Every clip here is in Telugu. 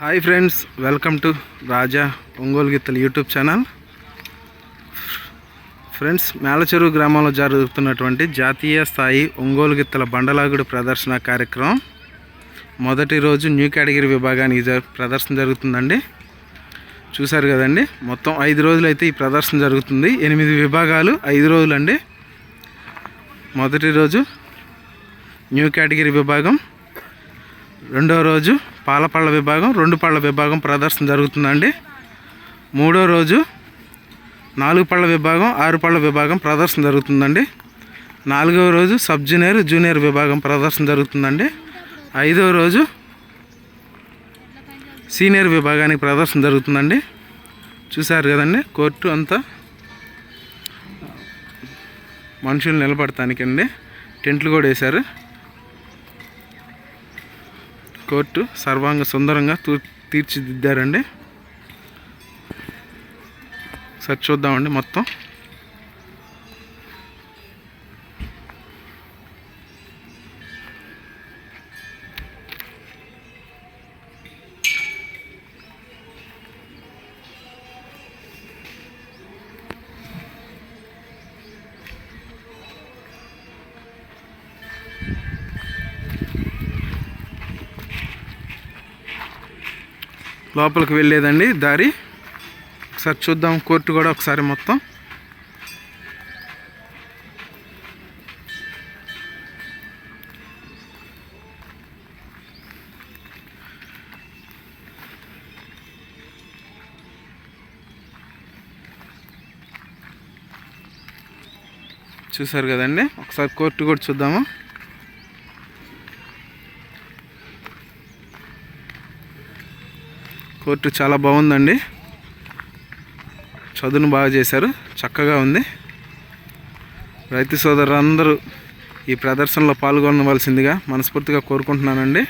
Hi friends welcome to Raja Ongole గిత్తలు యూట్యూబ్ ఛానల్. ఫ్రెండ్స్ మేలచెరువు గ్రామంలో జరుగుతున్నటువంటి జాతీయ స్థాయి ఒంగోలు గిత్తల బండలాగుడు ప్రదర్శన కార్యక్రమం. మొదటి రోజు న్యూ కేటగిరీ విభాగానికి జ ప్రదర్శన జరుగుతుందండి. చూశారు కదండి మొత్తం ఐదు రోజులు అయితే ఈ ప్రదర్శన జరుగుతుంది. ఎనిమిది విభాగాలు ఐదు రోజులు అండి మొదటి రోజు న్యూ కేటగిరీ విభాగం. రెండవ రోజు పాలపళ్ళ విభాగం రెండు పళ్ళ విభాగం ప్రదర్శన జరుగుతుందండి. మూడో రోజు నాలుగు పళ్ళ విభాగం ఆరు పళ్ళ విభాగం ప్రదర్శన జరుగుతుందండి. నాలుగవ రోజు సబ్ జూనియర్ జూనియర్ విభాగం ప్రదర్శన జరుగుతుందండి. ఐదవ రోజు సీనియర్ విభాగానికి ప్రదర్శన జరుగుతుందండి. చూశారు కదండి కోర్టు అంతా మనుషులు నిలబడటానికండి. టెంట్లు కూడా వేశారు. కోర్టు సర్వాంగ సుందరంగా తూ తీర్చిదిద్దారండి. సరి చూద్దామండి మొత్తం. లోపలికి వెళ్ళేదండి దారి. ఒకసారి చూద్దాం కోర్టు కూడా ఒకసారి మొత్తం. చూసారు కదండి? ఒకసారి కోర్టు కూడా చూద్దాము. కోర్టు చాలా బాగుందండి. చదువును బాగా చేశారు. చక్కగా ఉంది. రైతు సోదరులందరూ ఈ ప్రదర్శనలో పాల్గొనవలసిందిగా మనస్ఫూర్తిగా కోరుకుంటున్నానండి.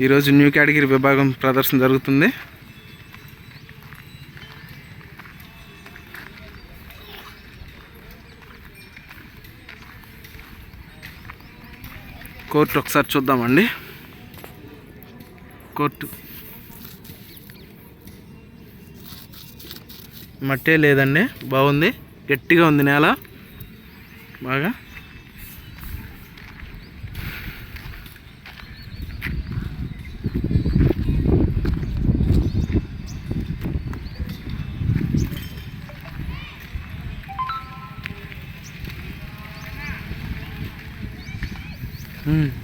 ఈరోజు న్యూ కేటగిరీ విభాగం ప్రదర్శన జరుగుతుంది. కోర్టు ఒకసారి చూద్దామండి. కోర్టు. మట్టే లేదండి. బాగుంది. గట్టిగా ఉంది నేల. బాగా. మ్మ్.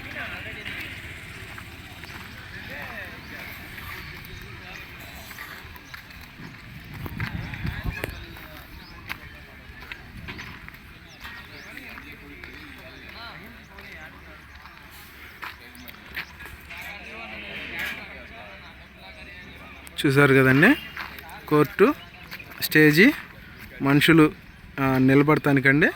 చూసారు కదండి. కోర్టు స్టేజీ మనుషులు నిలబడతానికండి నిలబడటానికండి.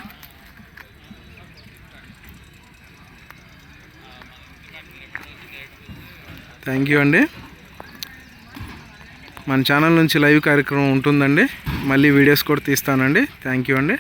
థ్యాంక్ యూ అండి. మన ఛానల్ నుంచి లైవ్ కార్యక్రమం ఉంటుందండి. మళ్ళీ వీడియోస్ కూడా తీస్తానండి. థ్యాంక్ యూ అండి.